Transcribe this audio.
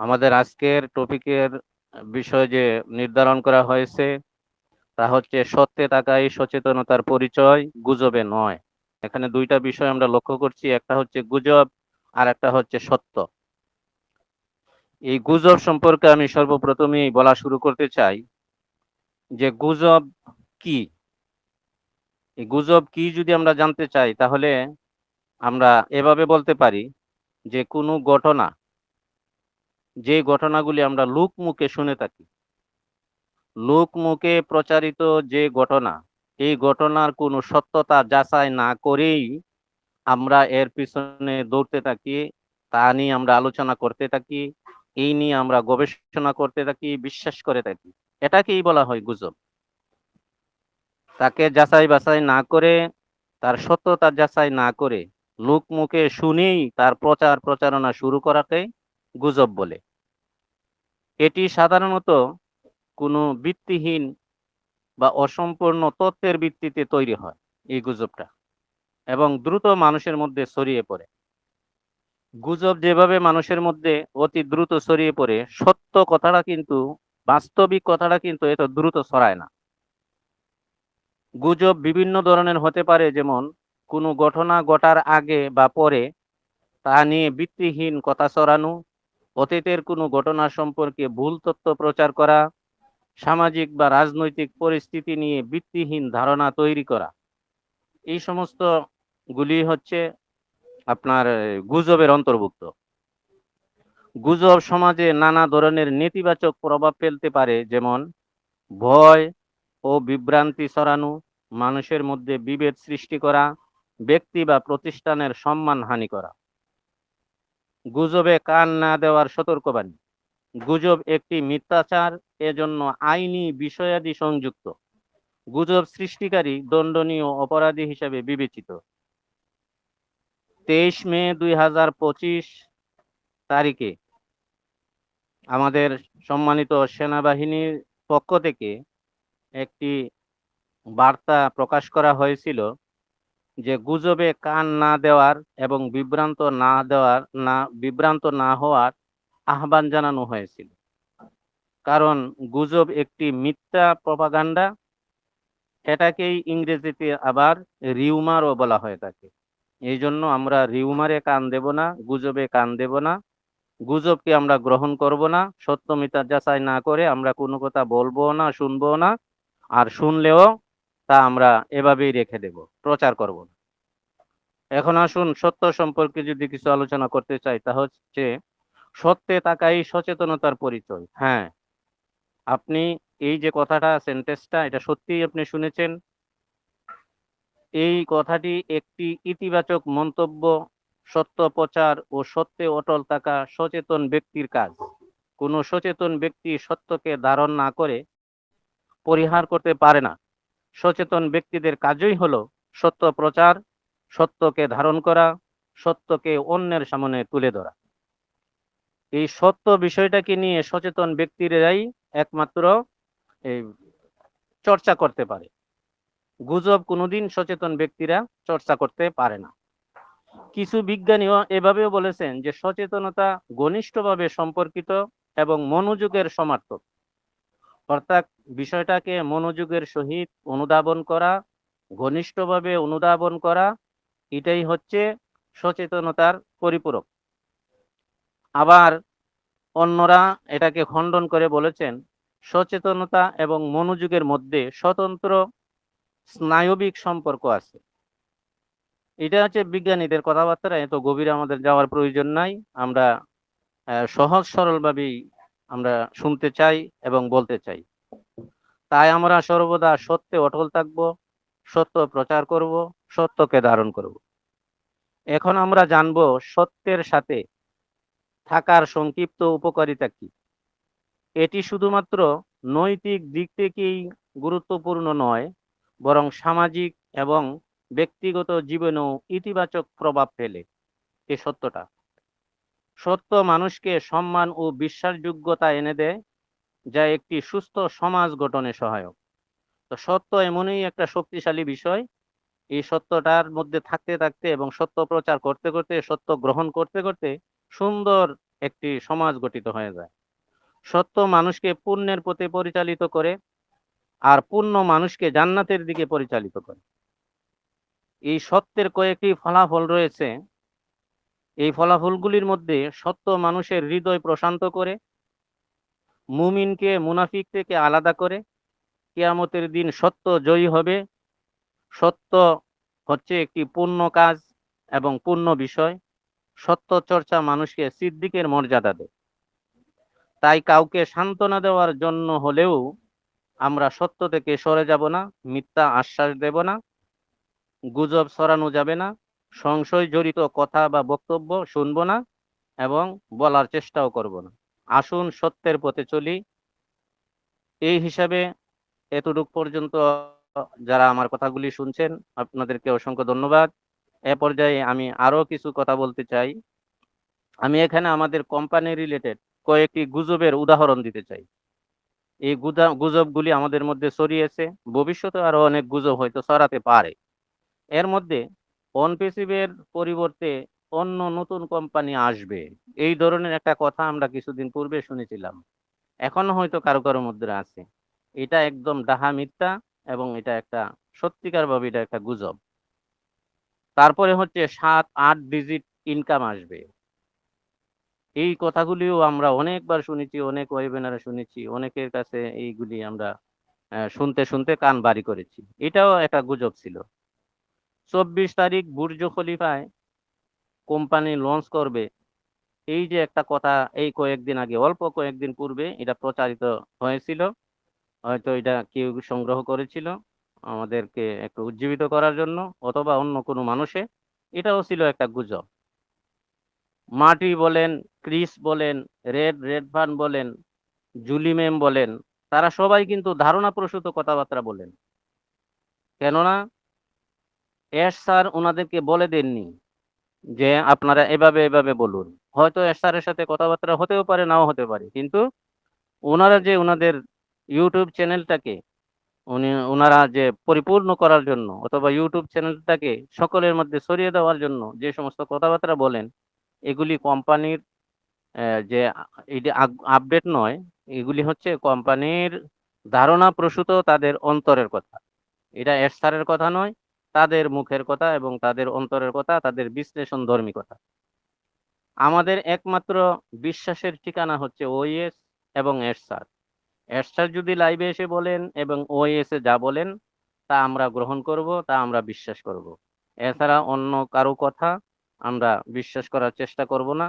আমাদের আজকের টপিকের বিষয় যে নির্ধারণ করা হয়েছে, তা হচ্ছে সত্যে থাকাই সচেতনতার পরিচয়, গুজবে নয়। এখানে দুইটা বিষয় আমরা লক্ষ্য করছি, একটা হচ্ছে গুজব আর একটা হচ্ছে সত্য। এই গুজব সম্পর্কে আমি সর্বপ্রথমেই বলা শুরু করতে চাই যে গুজব কি? এই গুজব কি যদি আমরা জানতে চাই, তাহলে আমরা এভাবে বলতে পারি যে কোনো ঘটনা যে ঘটনাগুলি আমরা লোক মুখে শুনে থাকি, লোক মুখে প্রচারিত যে ঘটনা, এই ঘটনার কোনো সত্যতা যাচাই না করেই আমরা এর পিছনে দৌড়তে থাকি, তা নিয়ে আমরা আলোচনা করতে থাকি, এই নিয়ে আমরা গবেষণা করতে থাকি, বিশ্বাস করে থাকি। এটাকেই বলা হয় গুজব। তাকে যাচাই বাছাই না করে, তার সত্যতা যাচাই না করে, লোক মুখে শুনেই তার প্রচার প্রচারণা শুরু করাকে গুজব বলে। এটি সাধারণত কোনো ভিত্তিহীন বা অসম্পূর্ণ তথ্যের ভিত্তিতে তৈরি হয় এই গুজবটা এবং দ্রুত মানুষের মধ্যে ছড়িয়ে পড়ে। গুজব যেভাবে মানুষের মধ্যে অতি দ্রুত ছড়িয়ে পড়ে, সত্য কথাটা কিন্তু, বাস্তবিক কথাটা কিন্তু এত দ্রুত ছড়ায় না। গুজব বিভিন্ন ধরনের হতে পারে, যেমন কোনো ঘটনা ঘটার আগে বা পরে তা নিয়ে ভিত্তিহীন কথা ছড়ানো অতীতের কোনো ঘটনা সম্পর্কে ভুল তথ্য প্রচার করা, সামাজিক বা রাজনৈতিক পরিস্থিতি নিয়ে ভিত্তিহীন ধারণা তৈরি করা। এই সমস্ত গুলি হচ্ছে আপনার গুজবের অন্তর্ভুক্ত। গুজব সমাজে নানা ধরনের নেতিবাচক প্রভাব ফেলতে পারে, যেমন ভয় ও বিভ্রান্তি ছড়ানো, মানুষের মধ্যে বিভেদ সৃষ্টি করা, ব্যক্তি বা প্রতিষ্ঠানের সম্মান হানি করা। গুজবে কান না দেওয়ার সতর্কবাণী। গুজব একটি মিথ্যাচার, এজন্য আইনি বিষয়াদি সংযুক্ত। গুজব সৃষ্টিকারী দণ্ডনীয় অপরাধী হিসেবে বিবেচিত। তেইশ মে দুই হাজার পঁচিশ তারিখে আমাদের সম্মানিত সেনাবাহিনীর পক্ষ থেকে একটি বার্তা প্রকাশ করা হয়েছিল। যে গুজবে কান না দেওয়ার এবং বিভ্রান্ত না দেওয়ার না, বিভ্রান্ত না হওয়ার আহ্বান জানানো হয়েছিল। কারণ গুজব একটি মিথ্যা প্রপাগান্ডা, এটাকেই ইংরেজিতে আবার রিউমারও বলা হয়ে থাকে। এই জন্য আমরা রিউমারে কান দেব না, গুজবে কান দেব না, গুজবকে আমরা গ্রহণ করব না সত্য মিথ্যা যাচাই না করে আমরা কোনো কথা বলব না শুনব না, আর শুনলেও তা আমরা এভাবেই রেখে দেব, প্রচার করব এখন আসুন সত্য সম্পর্কে যদি কিছু আলোচনা করতে চাই, তা হচ্ছে সত্যে তাকাই সচেতনতার পরিচয়। হ্যাঁ আপনি এই যে কথাটা সেন্টেন্সটা এটা সত্যিই আপনি শুনেছেন? এই কথাটি একটি ইতিবাচক মন্তব্য, সত্য প্রচার ও সত্যে অটল থাকা সচেতন ব্যক্তির কাজ। কোনো সচেতন ব্যক্তি সত্যকে ধারণ না করে, পরিহার করতে পারে না। সচেতন ব্যক্তিদের কাজই হলো সত্য প্রচার, সত্যকে ধারণ করা, সত্যকে অন্যের সামনে তুলে ধরা। এই সত্য বিষয়টাকে নিয়ে সচেতন ব্যক্তিরাই একমাত্র এই চর্চা করতে পারে। গুজব কোনোদিন সচেতন ব্যক্তিরা চর্চা করতে পারে না। কিছু বিজ্ঞানীও এভাবেও বলেছেন যে সচেতনতা ঘনিষ্ঠভাবে সম্পর্কিত এবং মনোযোগের সমার্থক। অর্থাৎ বিষয়টাকে মনোযোগের সহিত অনুধাবন করা, ঘনিষ্ঠভাবে অনুধাবন করা, এটাই হচ্ছে সচেতনতার পরিপূরক। আবার অন্যরা এটাকে খণ্ডন করে বলেছেন, সচেতনতা এবং মনোযোগের মধ্যে স্বতন্ত্র স্নায়বিক সম্পর্ক আছে। এটা হচ্ছে বিজ্ঞানীদের কথাবার্তা, এত গভীরে আমাদের যাওয়ার প্রয়োজন নাই। আমরা সহজ সরলভাবেই আমরা শুনতে চাই এবং বলতে চাই। তাই আমরা সর্বদা সত্যে অটল থাকব, সত্য প্রচার করব, সত্যকে ধারণ করব। এখন আমরা জানব সত্যের সাথে থাকার সংক্ষিপ্ত উপকারিতা কি। এটি শুধুমাত্র নৈতিক দিক থেকেই গুরুত্বপূর্ণ নয়, বরং সামাজিক এবং ব্যক্তিগত জীবনেও ইতিবাচক প্রভাব ফেলে এ সত্যটা। সত্য মানুষকে সম্মান ও বিশ্বাসযোগ্যতা এনে দেয় যা একটি সুস্থ সমাজ গঠনে সহায়ক। তো সত্য এমনই একটা শক্তিশালী বিষয়। এই সত্যটার মধ্যে থাকতে থাকতে এবং সত্য প্রচার করতে করতে, সত্য গ্রহণ করতে করতে সুন্দর একটি সমাজ গঠিত হয়ে যায়। সত্য মানুষকে পুণ্যের পথে পরিচালিত করে আর পুণ্য মানুষকে জান্নাতের দিকে পরিচালিত করে। এই সত্যের কয়েকটি ফলাফল রয়েছে। এই ফলাফলগুলির মধ্যে সত্য মানুষের হৃদয় প্রশান্ত করে মুমিনকে মুনাফিক থেকে আলাদা করে কিয়ামতের দিন সত্য জয়ী হবে। সত্য হচ্ছে একটি পূর্ণ কাজ এবং পূর্ণ বিষয়। সত্য চর্চা মানুষকে সিদ্দিকের মর্যাদা দেয়। তাই কাউকে সান্ত্বনা দেওয়ার জন্য হলেও আমরা সত্য থেকে সরে যাব না, মিথ্যা আশ্বাস দেব না, গুজব সরানো যাবে না সংশয় জড়িত কথা বা বক্তব্য শুনব না এবং বলার চেষ্টাও করব না। আসুন সত্যের পথে চলি। এই হিসাবে এতটুক পর্যন্ত যারা আমার কথাগুলি শুনছেন, আপনাদেরকে অসংখ্য ধন্যবাদ। এ পর্যায়ে আমি আরও কিছু কথা বলতে চাই। আমি এখানে আমাদের কোম্পানি রিলেটেড কয়েকটি গুজবের উদাহরণ দিতে চাই। এই গুজব গুজবগুলি আমাদের মধ্যে ছড়িয়েছে। ভবিষ্যতে আরও অনেক গুজব হয়তো ছড়াতে পারে। এর মধ্যে অনপেসিভের পরিবর্তে অন্য নতুন কোম্পানি আসবে। এই ধরনের একটা কথা আমরা কিছুদিন পূর্বে শুনেছিলাম। এখনও হয়তো কারও কারও মধ্যে আছে। এটা একদম ডাহা মিথ্যা এবং এটা একটা সত্যিকার ভাবে এটা একটা গুজব। তারপরে হচ্ছে সাত, আট ডিজিট ইনকাম আসবে। এই কথাগুলিও আমরা অনেকবার শুনেছি, অনেক ওয়েবিনারে শুনেছি, অনেকের কাছে এইগুলি আমরা শুনতে শুনতে কান বাড়ি করেছি। এটাও একটা গুজব ছিল। চব্বিশ তারিখ বুর্জ খলিফায় কোম্পানি লঞ্চ করবে, এই যে একটা কথা এই কয়েকদিন আগে, অল্প কয়েকদিন পূর্বে এটা প্রচারিত হয়েছিল। হয়তো এটা কেউ সংগ্রহ করেছিল আমাদেরকে একটু উজ্জীবিত করার জন্য অথবা অন্য কোনো মানুষে। এটাও ছিল একটা গুজব। মাটি বলেন, ক্রিস বলেন, রেড রেড ফান বলেন জুলি ম্যাম বলেন, তারা সবাই কিন্তু ধারণা প্রসূত কথাবার্তা বলেন। কেননা এস স্যার ওনাদেরকে বলে দেননি। যে আপনারা এভাবে এভাবে বলুন। হয়তো স্যারের সাথে কথাবার্তা হতেও পারে, নাও হতে পারে। কিন্তু ওনারা যে ওনাদের ইউটিউব চ্যানেলটাকে উনি, ওনারা যে পরিপূর্ণ করার জন্য অথবা ইউটিউব চ্যানেলটাকে সকলের মধ্যে সরিয়ে দেওয়ার জন্য যে সমস্ত কথাবার্তা বলেন, এগুলি কোম্পানির যে এটা আপডেট নয়, এগুলি হচ্ছে কোম্পানির ধারণা প্রসূত তাদের অন্তরের কথা। এটা এর কথা নয় তাদের মুখের কথা এবং তাদের অন্তরের কথা, তাদের বিশ্লেষণ ধর্মী কথা। আমাদের একমাত্র বিশ্বাসের ঠিকানা হচ্ছে ওইএস এবং এরসার এরসার যদি লাইভে এসে বলেন এবং ওইএস এ যা বলেন, তা আমরা গ্রহণ করব, তা আমরা বিশ্বাস করব। এছাড়া অন্য কারও কথা আমরা বিশ্বাস করার চেষ্টা করব না।